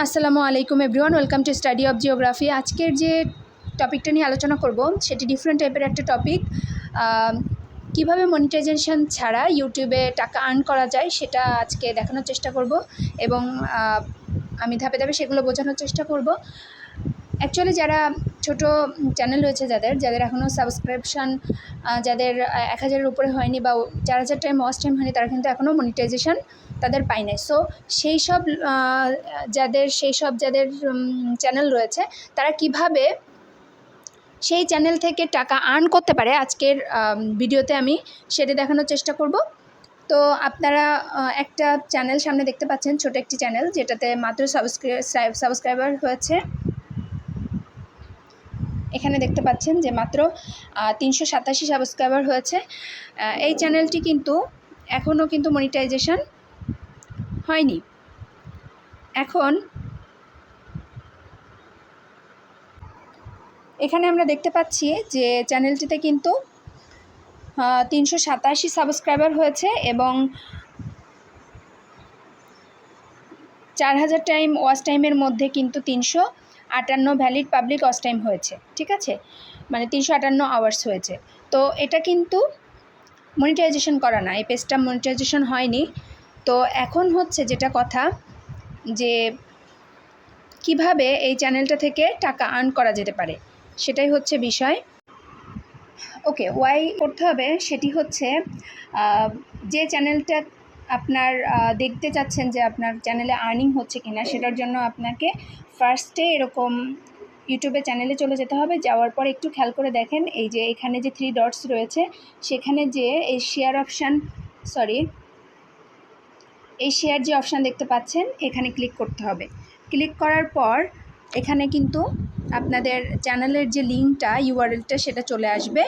আসসালামু আলাইকুম everyone, welcome to study of geography. আজকের যে টপিকটা নিয়ে আলোচনা করব, সেটি ডিফারেন্ট টাইপের একটা টপিক কীভাবে মনিটাইজেশন ছাড়া ইউটিউবে টাকা আর্ন করা যায় সেটা আজকে দেখানোর চেষ্টা করব এবং আমি ধাপে ধাপে সেগুলো বোঝানোর চেষ্টা করব। অ্যাকচুয়ালি যারা ছোট চ্যানেল রয়েছে যাদের যাদের এখনও সাবস্ক্রিপশান যাদের এক হাজারের উপরে হয়নি বা চার হাজার টাইম ওয়াচ টাইম হয়নি, তারা কিন্তু এখনও মনিটাইজেশন তাদের পায় নাই। সো সেই সব যাদের, সেই সব যাদের চ্যানেল রয়েছে, তারা কীভাবে সেই চ্যানেল থেকে টাকা আর্ন করতে পারে, আজকের ভিডিওতে আমি সেটা দেখানোর চেষ্টা করব। তো আপনারা একটা চ্যানেল সামনে দেখতে পাচ্ছেন, ছোট একটি চ্যানেল যেটাতে মাত্র সাবস্ক্রাইব সাবস্ক্রাইবার হয়েছে। এখানে দেখতে পাচ্ছেন যে মাত্র তিনশো সাতাশি সাবস্ক্রাইবার হয়েছে। এই চ্যানেলটি কিন্তু এখনও কিন্তু মনিটাইজেশন হয়নি। এখন এখানে আমরা দেখতে পাচ্ছি যে চ্যানেলটিতে কিন্তু তিনশো সাতাশি সাবস্ক্রাইবার হয়েছে এবং চার হাজার টাইম ওয়াচ টাইমের মধ্যে কিন্তু তিনশো আটান্ন ভ্যালিড পাবলিক ওয়াচ টাইম হয়েছে, ঠিক আছে? মানে তিনশো আটান্ন আওয়ার্স হয়েছে। তো এটা কিন্তু মনিটাইজেশন করা না, এই পেজটা মনিটাইজেশন হয়নি। তো এখন হচ্ছে যেটা কথা যে কীভাবে এই চ্যানেলটা থেকে টাকা আর্ন করা যেতে পারে, সেটাই হচ্ছে বিষয়। ওকে ওয়াই করতে হবে সেটি হচ্ছে যে চ্যানেলটা আপনার দেখতে চাচ্ছেন যে আপনার চ্যানেলে আর্নিং হচ্ছে কিনা, সেটার জন্য আপনাকে ফার্স্টে এরকম ইউটিউবে চ্যানেলে চলে যেতে হবে, যাওয়ার পর একটু খেয়াল করে দেখেন এই যে এখানে যে থ্রি ডটস রয়েছে, সেখানে যে এই শেয়ার অপশান সরি এই শেয়ার যে অপশান দেখতে পাচ্ছেন, এখানে ক্লিক করতে হবে। ক্লিক করার পর এখানে কিন্তু আপনাদের চ্যানেলের যে লিঙ্কটা ইউআরএলটা সেটা চলে আসবে।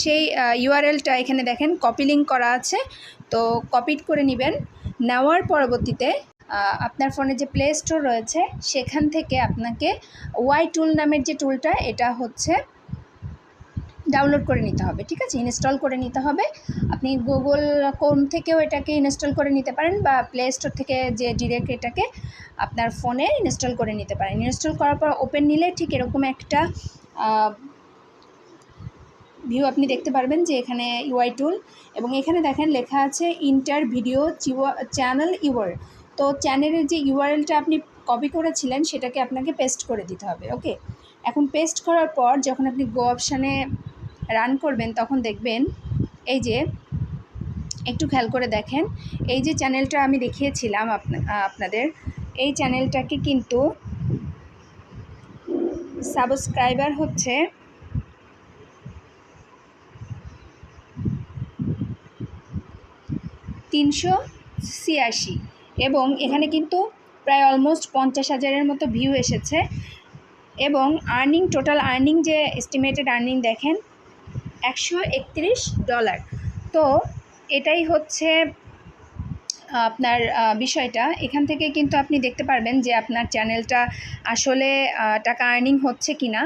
সেই ইউআরএলটা এখানে দেখেন কপি লিঙ্ক করা আছে। তো কপিট করে নেবেন। নেওয়ার পরবর্তীতে আপনার ফোনে যে প্লে স্টোর রয়েছে, সেখান থেকে আপনাকে ওয়াই টুল নামের যে টুলটা এটা হচ্ছে ডাউনলোড করে নিতে হবে, ঠিক আছে? ইনস্টল করে নিতে হবে। আপনি গুগল কোম থেকেও এটাকে ইনস্টল করে নিতে পারেন বা প্লে স্টোর থেকে যে ডিরেক্ট এটাকে আপনার ফোনে ইনস্টল করে নিতে পারেন। ইনস্টল করার পর ওপেন নিলে ঠিক এরকম একটা ভিউ আপনি দেখতে পারবেন যে এখানে ইউআই টুল এবং এখানে দেখেন লেখা আছে ইন্টার ভিডিও চ্যানেল ইউআর। তো চ্যানেলের যে ইউআরএলটা আপনি কপি করেছিলেন সেটাকে আপনাকে পেস্ট করে দিতে হবে, ওকে? এখন পেস্ট করার পর যখন আপনি গো অপশানে রান করবেন তখন দেখবেন এই যে, একটু খেয়াল করে দেখেন, এই যে চ্যানেলটা আমি দেখিয়েছিলাম আপনা- আপনাদের, এই চ্যানেলটাকে কিন্তু সাবস্ক্রাইবার হচ্ছে তিনশো ছিয়াশি। এবং এখানে কিন্তু প্রায় অলমোস্ট পঞ্চাশ হাজারের মতো ভিউ এসেছে। এবং আর্নিং টোটাল আর্নিং যে এস্টিমেটেড আর্নিং দেখেন, একশো একত্রিশ ডলার। তো এটাই হচ্ছে আপনার বিষয়টা। এখান থেকে কিন্তু আপনি দেখতে পারবেন যে আপনার চ্যানেলটা আসলে টাকা আর্নিং হচ্ছে কি না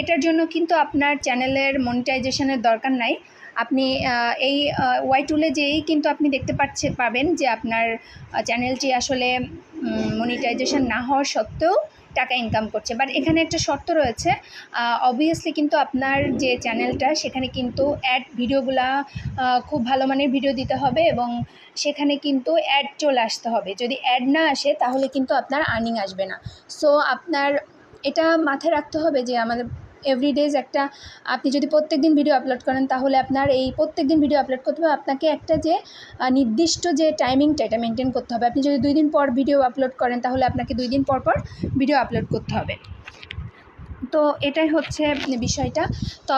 এটার জন্য কিন্তু আপনার চ্যানেলের মনিটাইজেশনের দরকার নাই। আপনি এই ওয়াই টুলে যেই কিন্তু আপনি দেখতে পাচ্ছে পাবেন যে আপনার চ্যানেলটি আসলে মনিটাইজেশন না হওয়ার সত্ত্বেও টাকা ইনকাম করছে। বাট এখানে একটা শর্ত রয়েছে অবভিয়াসলি কিন্তু আপনার যে চ্যানেলটা সেখানে কিন্তু অ্যাড ভিডিওগুলা খুব ভালো মানের ভিডিও দিতে হবে এবং সেখানে কিন্তু অ্যাড চলে আসতে হবে। যদি অ্যাড না আসে, তাহলে কিন্তু আপনার আর্নিং আসবে না। সো আপনার, এটা মাথায় রাখতে হবে যে আমাদের এভরিডেজ একটা, আপনি যদি প্রত্যেক দিন ভিডিও আপলোড করেন, তাহলে আপনার এই প্রত্যেক দিন ভিডিও আপলোড করতে হবে। আপনাকে একটা যে নির্দিষ্ট যে টাইমিংটা এটা মেনটেন করতে হবে। আপনি যদি দুই দিন পর ভিডিও আপলোড করেন, তাহলে আপনাকে দুই দিন পর পর ভিডিও আপলোড করতে হবে। তো এটাই হচ্ছে বিষয়টা। তো